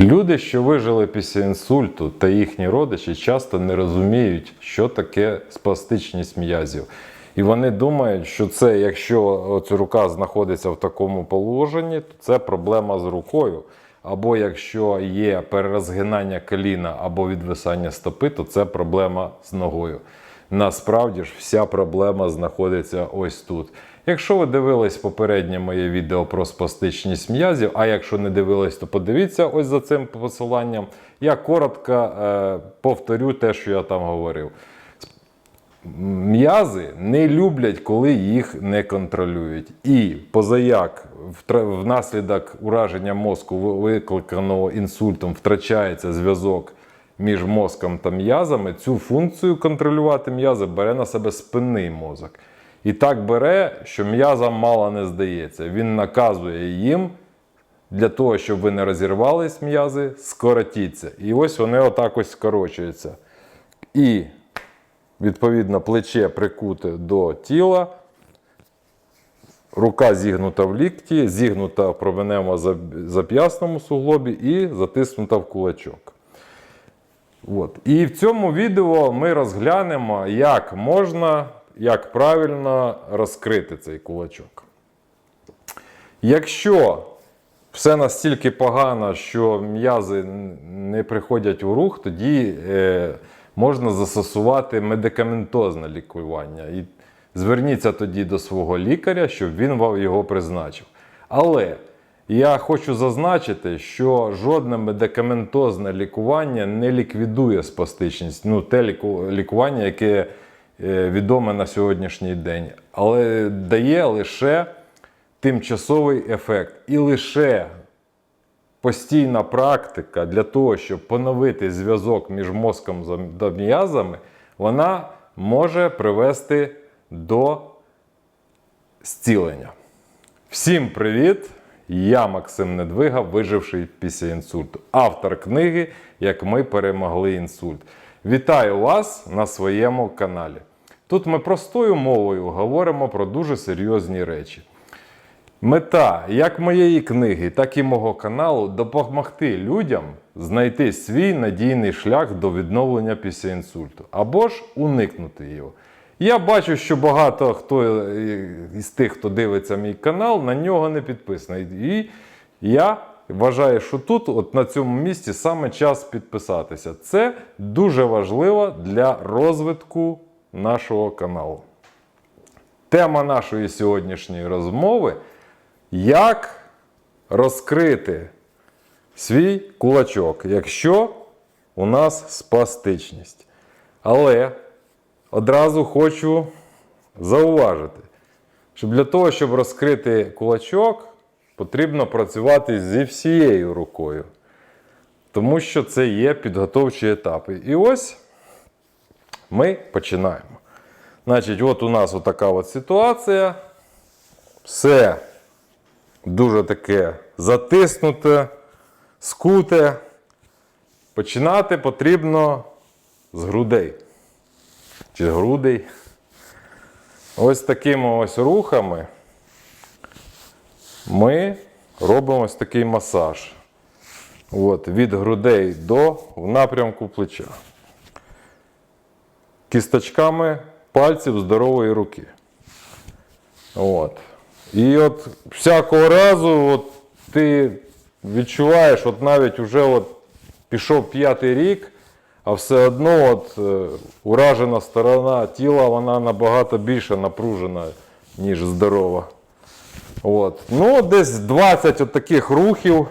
Люди, що вижили після інсульту, та їхні родичі часто не розуміють, що таке спастичність м'язів. І вони думають, що це, якщо от рука знаходиться в такому положенні, то це проблема з рукою. Або якщо є перерозгинання коліна або відвисання стопи, то це проблема з ногою. Насправді ж вся проблема знаходиться ось тут. Якщо ви дивились попереднє моє відео про спастичність м'язів, а якщо не дивились, то подивіться ось за цим посиланням. Я коротко е, повторю те, що я там говорив. М'язи не люблять, коли їх не контролюють. І позаяк внаслідок ураження мозку, викликаного інсультом, втрачається зв'язок між мозком та м'язами. Цю функцію контролювати м'язи бере на себе спинний мозок. І так бере, що м'язам мало не здається. Він наказує їм для того, щоб ви не розірвались м'язи, скоротіться. І ось вони отак ось скорочуються. І відповідно, плече прикуте до тіла, рука зігнута в лікті, зігнута в провенемо-зап'ясному суглобі і затиснута в кулачок. От. І в цьому відео ми розглянемо, як можна, як правильно розкрити цей кулачок. Якщо все настільки погано, що м'язи не приходять у рух, тоді е, можна застосувати медикаментозне лікування. І зверніться тоді до свого лікаря, щоб він вам його призначив. Але я хочу зазначити, що жодне медикаментозне лікування не ліквідує спастичність, ну те лікування, яке відоме на сьогоднішній день, але дає лише тимчасовий ефект. І лише постійна практика для того, щоб поновити зв'язок між мозком та м'язами, вона може привести до зцілення. Всім привіт! Я Максим Недвига, виживший після інсульту, автор книги Як ми перемогли інсульт. Вітаю вас на своєму каналі. Тут ми простою мовою говоримо про дуже серйозні речі. Мета як моєї книги, так і мого каналу допомогти людям знайти свій надійний шлях до відновлення після інсульту або ж уникнути його. Я бачу, що багато хто із тих, хто дивиться мій канал, на нього не підписаний. І я вважаю, що тут, от на цьому місці, саме час підписатися. Це дуже важливо для розвитку нашого каналу. Тема нашої сьогоднішньої розмови як розкрити свій кулачок, якщо у нас спастичність. Але одразу хочу зауважити, що для того, щоб розкрити кулачок, потрібно працювати зі всією рукою. Тому що це є підготовчі етапи. І ось ми починаємо. Значить, от у нас отака от ситуація. Все дуже таке затиснуте, скуте. Починати потрібно з грудей. Чи з грудей. Ось такими ось рухами ми робимо ось такий масаж. От, від грудей до в напрямку плеча. Кісточками пальців здорової руки. От. І от всякого разу от ти відчуваєш, от навіть вже от пішов п'ятий рік, а все одно от, е, уражена сторона тіла вона набагато більше напружена, ніж здорова. От. Ну, десь 20 от таких рухів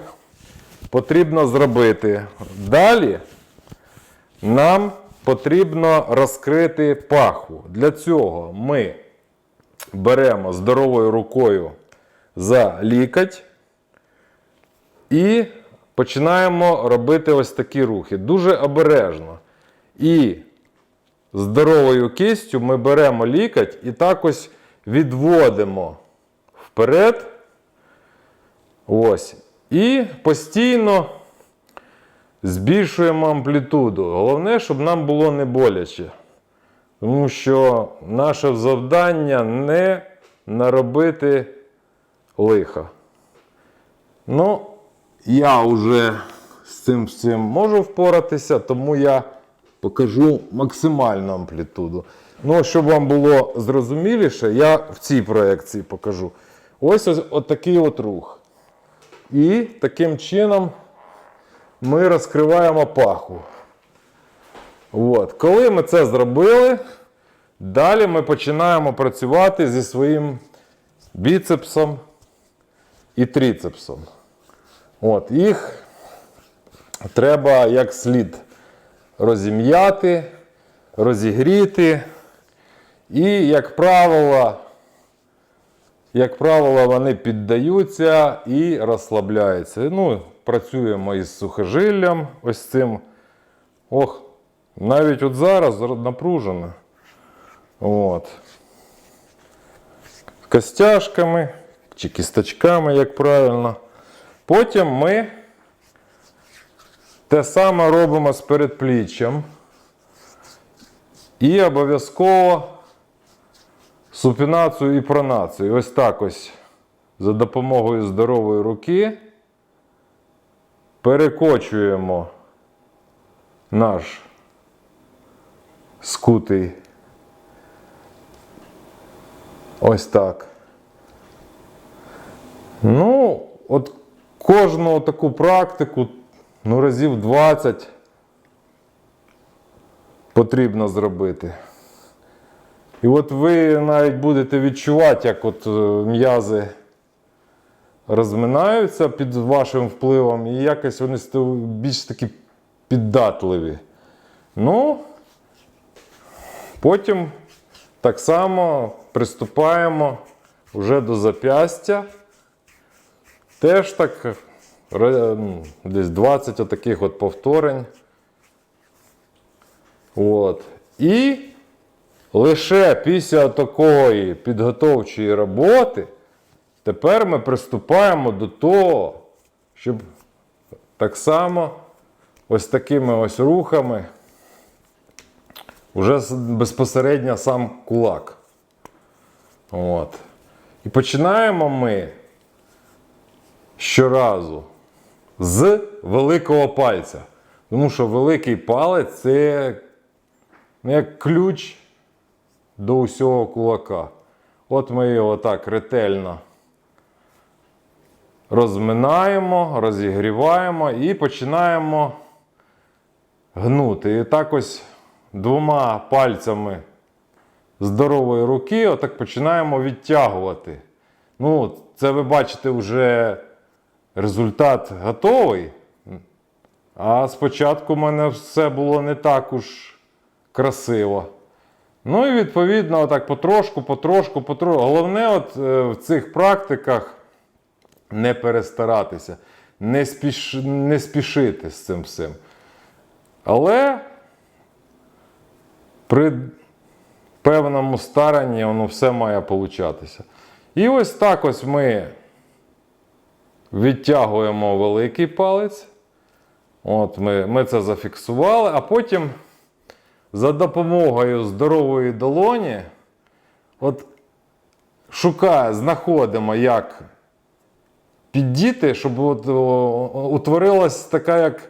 потрібно зробити. Далі нам потрібно розкрити пахву. Для цього ми беремо здоровою рукою за лікоть і починаємо робити ось такі рухи. Дуже обережно. І здоровою кистю ми беремо лікоть і так ось відводимо вперед. Ось. І постійно збільшуємо амплітуду. Головне, щоб нам було не боляче. Тому що наше завдання не наробити лиха. Ну, я вже з цим всім можу впоратися, тому я покажу максимальну амплітуду. Ну, щоб вам було зрозуміліше, я в цій проекції покажу. Ось ось от такий от рух. І таким чином ми розкриваємо паху. От. Коли ми це зробили, далі ми починаємо працювати зі своїм біцепсом і трицепсом. От, їх треба як слід розім'яти, розігріти. І, як правило, як правило, вони піддаються і розслабляються. Ну, працюємо із сухожиллям, ось цим. Ох, навіть от зараз напружено. От. Костяшками чи кісточками, як правильно. Потім ми те саме робимо з передпліччям. І обов'язково супінацію і пронацію. Ось так ось за допомогою здорової руки перекочуємо наш скутий. Ось так. Ну, от кожну таку практику, ну, разів 20 потрібно зробити. І от ви навіть будете відчувати, як от е, м'язи розминаються під вашим впливом, і якось вони більш такі піддатливі. Ну, потім так само приступаємо вже до зап'ястя. Теж так ну, десь 20 отаких от повторень. От. І лише після такої підготовчої роботи тепер ми приступаємо до того, щоб так само ось такими ось рухами вже безпосередньо сам кулак. От. І починаємо ми щоразу з великого пальця. Тому що великий палець це як ключ до усього кулака. От ми його так ретельно розминаємо, розігріваємо і починаємо гнути. І так ось двома пальцями здорової руки отак починаємо відтягувати. Ну, це ви бачите вже результат готовий. А спочатку в мене все було не так уж красиво. Ну і відповідно, отак потрошку, потрошку, потрошку. Головне, от е, в цих практиках не перестаратися, не, спіш... не спішити з цим всім. Але при певному старанні воно все має получатися. І ось так ось ми відтягуємо великий палець. От ми, ми це зафіксували, а потім за допомогою здорової долоні от шукає, знаходимо, як піддіти, щоб от, о, утворилась така, як,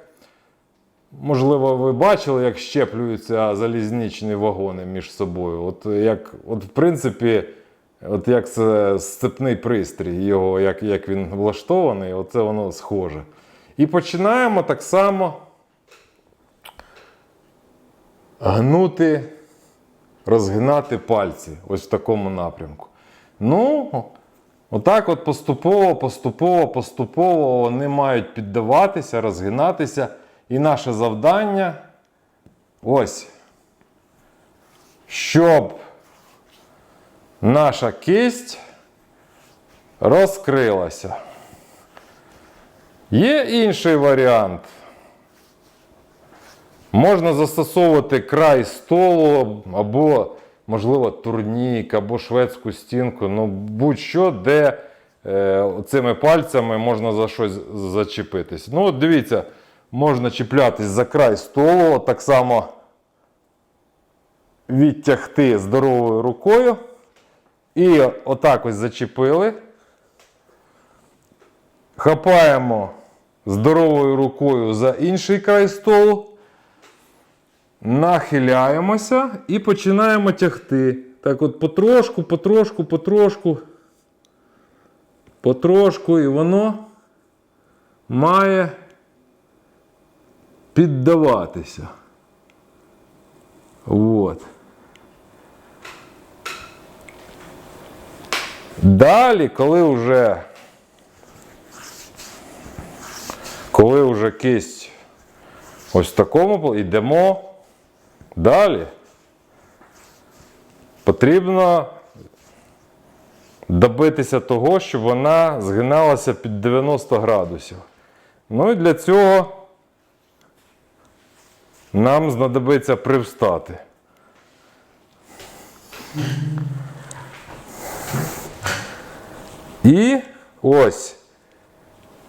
можливо, ви бачили, як щеплюються залізничні вагони між собою. От, як, от в принципі, от як це сцепний пристрій, його, як, як він влаштований, оце воно схоже. І починаємо так само гнути, розгинати пальці ось в такому напрямку. Ну, отак от поступово, поступово, поступово вони мають піддаватися, розгинатися. І наше завдання ось, щоб наша кисть розкрилася. Є інший варіант. Можна застосовувати край столу, або, можливо, турнік, або шведську стінку, ну будь-що, де е, цими пальцями можна за щось зачепитись. Ну, от дивіться, можна чіплятись за край столу, так само відтягти здоровою рукою. І отак ось зачепили. Хапаємо здоровою рукою за інший край столу. Нахиляємося і починаємо тягти. Так от потрошку, потрошку, потрошку. Потрошку, і воно має піддаватися. От. Далі, коли вже коли вже кисть ось в такому йдемо далі. Потрібно добитися того, щоб вона згиналася під 90 градусів. Ну і для цього нам знадобиться привстати. І ось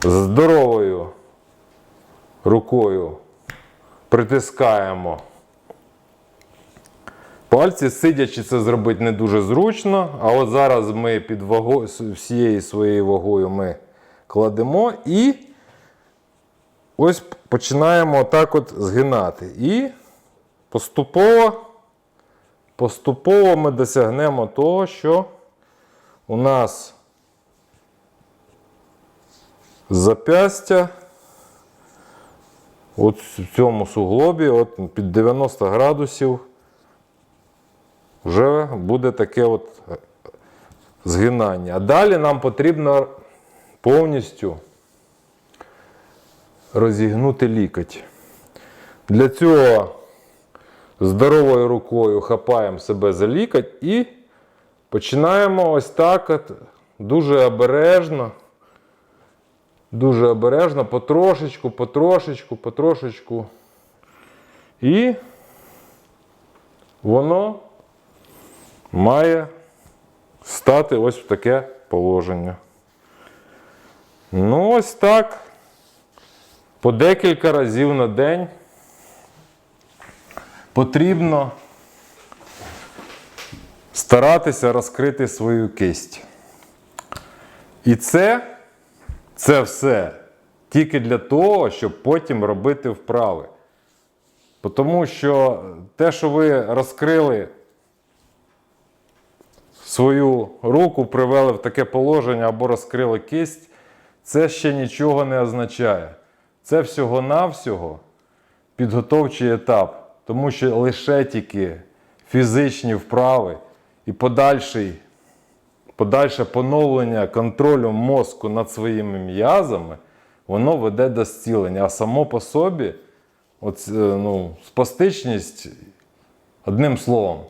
здоровою рукою притискаємо. Пальці сидячи це зробити не дуже зручно, а от зараз ми під вагою, всією своєю вагою ми кладемо і ось починаємо отак от згинати. І поступово, поступово ми досягнемо того, що у нас запястя от в цьому суглобі, от під 90 градусів, вже буде таке от е, згинання. А далі нам потрібно повністю розігнути лікоть. Для цього здоровою рукою хапаємо себе за лікоть і починаємо ось так от дуже обережно. Дуже обережно, потрошечку, потрошечку, потрошечку. І воно має стати ось в таке положення. Ну, ось так. По декілька разів на день потрібно старатися розкрити свою кисть. І це це все тільки для того, щоб потім робити вправи. Тому що те, що ви розкрили свою руку, привели в таке положення або розкрили кисть, це ще нічого не означає. Це всього-навсього підготовчий етап. Тому що лише тільки фізичні вправи і подальший подальше поновлення контролю мозку над своїми м'язами, воно веде до зцілення. А само по собі, от, е, ну, спастичність, одним словом,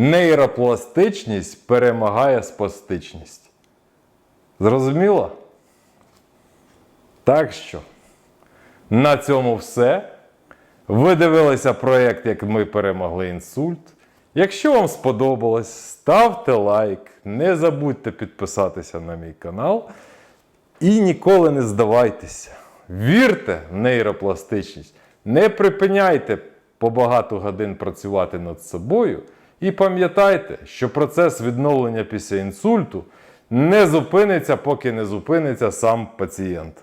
нейропластичність перемагає спастичність. Зрозуміло? Так що, на цьому все. Ви дивилися проєкт, як ми перемогли інсульт. Якщо вам сподобалось, ставте лайк, не забудьте підписатися на мій канал і ніколи не здавайтеся. Вірте в нейропластичність, не припиняйте по багато годин працювати над собою. І пам'ятайте, що процес відновлення після інсульту не зупиниться, поки не зупиниться сам пацієнт.